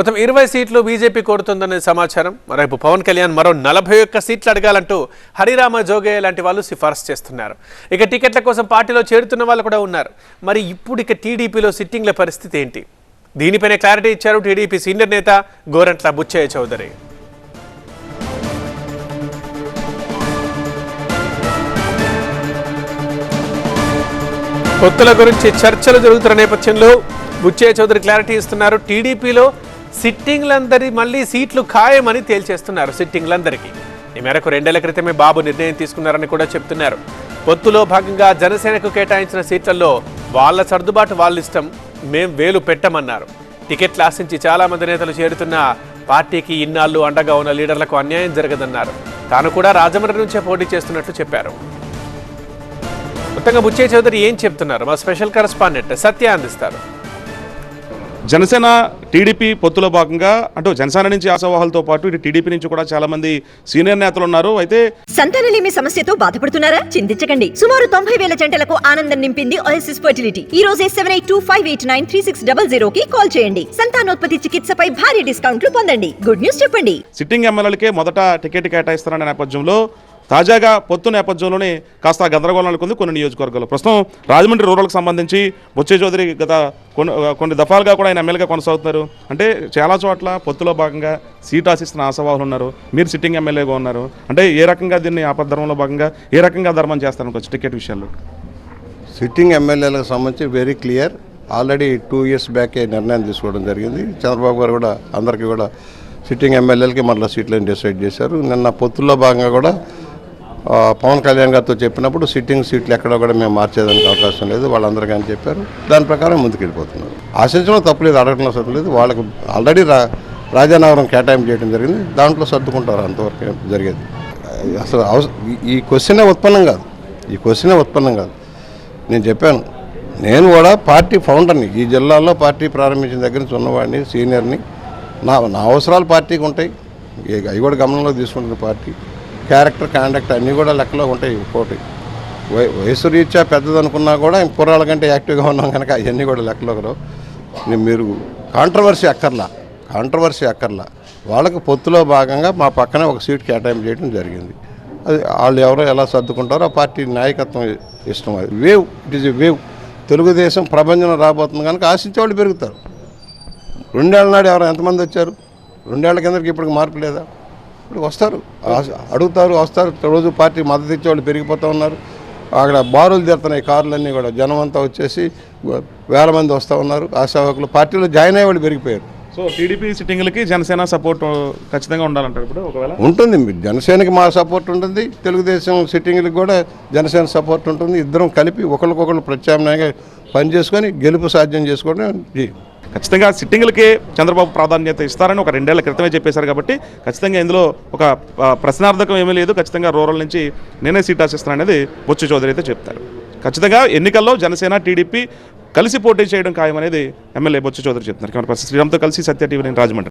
మొత్తం ఇరవై సీట్లు బీజేపీ కోరుతుందనే సమాచారం. రేపు పవన్ కళ్యాణ్ మరో నలభై ఒక్క సీట్లు అడగాలంటూ హరిరామ జోగయ్య లాంటి వాళ్ళు సిఫార్సు చేస్తున్నారు. ఇక టికెట్ల కోసం పార్టీలో చేరుతున్న వాళ్ళు కూడా ఉన్నారు. మరి ఇప్పుడు ఇక టీడీపీలో సిట్టింగ్ల పరిస్థితి ఏంటి? దీనిపైన క్లారిటీ ఇచ్చారు టీడీపీ సీనియర్ నేత గోరంట్ల బుచ్చయ్య చౌదరి. కొత్తల గురించి చర్చలు జరుగుతున్న నేపథ్యంలో బుచ్చయ్య చౌదరి క్లారిటీ ఇస్తున్నారు. టీడీపీలో సిట్టింగ్లందరి మళ్ళీ సీట్లు ఖాయమని తేల్చేస్తున్నారు సిట్టింగ్లందరికీ. ఈ మేరకు రెండేళ్ళ క్రితమే బాబు నిర్ణయం తీసుకున్నారని కూడా చెప్తున్నారు. పొత్తులో భాగంగా జనసేనకు కేటాయించిన సీట్లలో వాళ్ళ సర్దుబాటు వాళ్ళ ఇష్టం మేం వేలు పెట్టమన్నారు. టికెట్లు ఆశించి చాలా మంది నేతలు చేరుతున్న పార్టీకి ఇన్నాళ్ళు అండగా ఉన్న లీడర్లకు అన్యాయం జరగదన్నారు. తాను కూడా రాజమండ్రి నుంచే పోటీ చేస్తున్నట్లు చెప్పారు. మొత్తంగా బుచ్చయ్య చౌదరి ఏం చెప్తున్నారు? మా స్పెషల్ కరస్పాండెంట్ సత్య అందిస్తారు. జనసేన టీడీపీ పొత్తులో భాగంగా అంటే జనసేన నుంచి ఆశావాహాలతో పాటు ఇటు టీడీపీ నుంచి కూడా చాలా మంది సీనియర్ నేతలు ఉన్నారు. అయితే సంతానలేమి సమస్యతో బాధపడుతున్నారా? చింతించకండి. సుమారు తొంభై వేల జంటలకు ఆనందం నింపింది ఓఎస్ఎస్ ఫర్టిలిటీ ఈ రోజే seven eight two five eight nine three six double zero కి కాల్ చేయండి. సంతానోత్పత్తి చికిత్సపై భారీ డిస్కౌంట్లు పొందండి. గుడ్ న్యూస్ చెప్పండి. సిట్టింగ్ ఎమ్మెల్యేలకే మొదట టికెట్ కేటాయిస్తారనే నేపథ్యంలో తాజాగా పొత్తు నేపథ్యంలోనే కాస్త గందరగోళం నెలకొంది కొన్ని నియోజకవర్గాలు ప్రస్తుతం రాజమండ్రి రూరల్కి సంబంధించి బొచ్చే చౌదరి గత కొన్ని కొన్ని దఫాలుగా కూడా ఆయన ఎమ్మెల్యేగా కొనసాగుతున్నారు. అంటే చాలా చోట్ల పొత్తులో భాగంగా సీట్ ఆశిస్తున్న ఆశావాహులు ఉన్నారు. మీరు సిట్టింగ్ ఎమ్మెల్యేగా ఉన్నారు. అంటే ఏ రకంగా దీన్ని ఆపద్ధర్మంలో భాగంగా ఏ రకంగా ధర్మం చేస్తారనుకోవచ్చు టికెట్ విషయాల్లో సిట్టింగ్ ఎమ్మెల్యేలకు సంబంధించి very clear. Already two years బ్యాకే నిర్ణయం తీసుకోవడం జరిగింది. చంద్రబాబు గారు కూడా అందరికీ కూడా సిట్టింగ్ ఎమ్మెల్యేలకి మళ్ళీ సీట్లను డిసైడ్ చేశారు. నిన్న పొత్తుల్లో భాగంగా కూడా పవన్ కళ్యాణ్ గారితో చెప్పినప్పుడు సిట్టింగ్ సీట్లు ఎక్కడో కూడా మేము మార్చేదానికి అవకాశం లేదు. వాళ్ళందరూ కానీ చెప్పారు. దాని ప్రకారం ముందుకెళ్ళిపోతున్నారు. ఆశించడం తప్పలేదు అడగడంలో అసలు వాళ్ళకు ఆల్రెడీ రా రాజానగరం కేటాయింపు చేయడం జరిగింది. దాంట్లో సర్దుకుంటారు అంతవరకు జరిగేది. అసలు ఈ- ఈ క్వశ్చనే ఉత్పన్నం కాదు. ఈ క్వశ్చనే ఉత్పన్నం కాదు. నేను చెప్పాను. నేను కూడా పార్టీ ఫౌండర్ని ఈ జిల్లాలో పార్టీ ప్రారంభించిన దగ్గర నుంచి ఉన్నవాడిని సీనియర్ని నా నా అవసరాలు పార్టీకి ఉంటాయి. ఏ- అవి కూడా గమనంలో తీసుకుంటుంది పార్టీ. క్యారెక్టర్ కాండక్ట్ అన్నీ కూడా లెక్కలో ఉంటాయి ఇంకోటి వయ వయసు రీత్యా పెద్దదనుకున్నా కూడా కుర్రాళ్ళ కంటే యాక్టివ్గా ఉన్నాం కనుక అవన్నీ కూడా లెక్కలో మీరు కాంట్రవర్సీ అక్కర్లా కాంట్రవర్సీ అక్కర్లా. వాళ్ళకి పొత్తులో భాగంగా మా పక్కనే ఒక సీట్ కేటాయింపు చేయడం జరిగింది. అది వాళ్ళు ఎవరో ఎలా సర్దుకుంటారో ఆ పార్టీ నాయకత్వం ఇష్టం. అది wave it is a wave. Telugu Desam ప్రపంచం రాబోతుంది కనుక ఆశించే వాళ్ళు పెరుగుతారు. రెండేళ్ళ నాడు ఎవరు ఎంతమంది వచ్చారు? రెండేళ్ళ కిందకి ఇప్పటికి మార్పు లేదా? ఇప్పుడు వస్తారు. అడుగుతారు వస్తారు. రోజు పార్టీ మద్దతు ఇచ్చే వాళ్ళు పెరిగిపోతూ ఉన్నారు. అక్కడ బారులు తీరుతున్నాయి కార్లన్నీ కూడా. జనం అంతా వచ్చేసి వేల మంది వస్తూ ఉన్నారు. ఆశావకులు పార్టీలో జాయిన్ అయ్యే వాళ్ళు పెరిగిపోయారు. సో టీడీపీ సిట్టింగ్లకి జనసేన సపోర్ట్ ఖచ్చితంగా ఉండాలంటారు ఇప్పుడు ఒకవేళ? ఉంటుంది. జనసేనకి మా సపోర్ట్ ఉంటుంది. తెలుగుదేశం సిట్టింగ్లకు కూడా జనసేన సపోర్ట్ ఉంటుంది. ఇద్దరం కలిపి ఒకరికొకరు ప్రత్యామ్నాయంగా పనిచేసుకొని గెలుపు సాధ్యం చేసుకోవడం ఖచ్చితంగా సిట్టింగ్లకే చంద్రబాబు ప్రాధాన్యత ఇస్తారని ఒక రెండేళ్ళ క్రితమే చెప్పేశారు కాబట్టి ఖచ్చితంగా ఇందులో ఒక ప్రశ్నార్థకం ఏమీ లేదు. ఖచ్చితంగా రూరల్ నుంచి నేనే సీట్ ఆశిస్తాననేది బొచ్చు చౌదరి అయితే చెప్తారు. ఖచ్చితంగా ఎన్నికల్లో జనసేన టీడీపీ కలిసి పోటీ చేయడం ఖాయమనేది ఎమ్మెల్యే బొచ్చు చౌదరి చెప్తున్నారు. కెమెరా పర్సన్ శ్రీరామ్తో కలిసి సత్య టీవీ నేను రాజమండ్రి.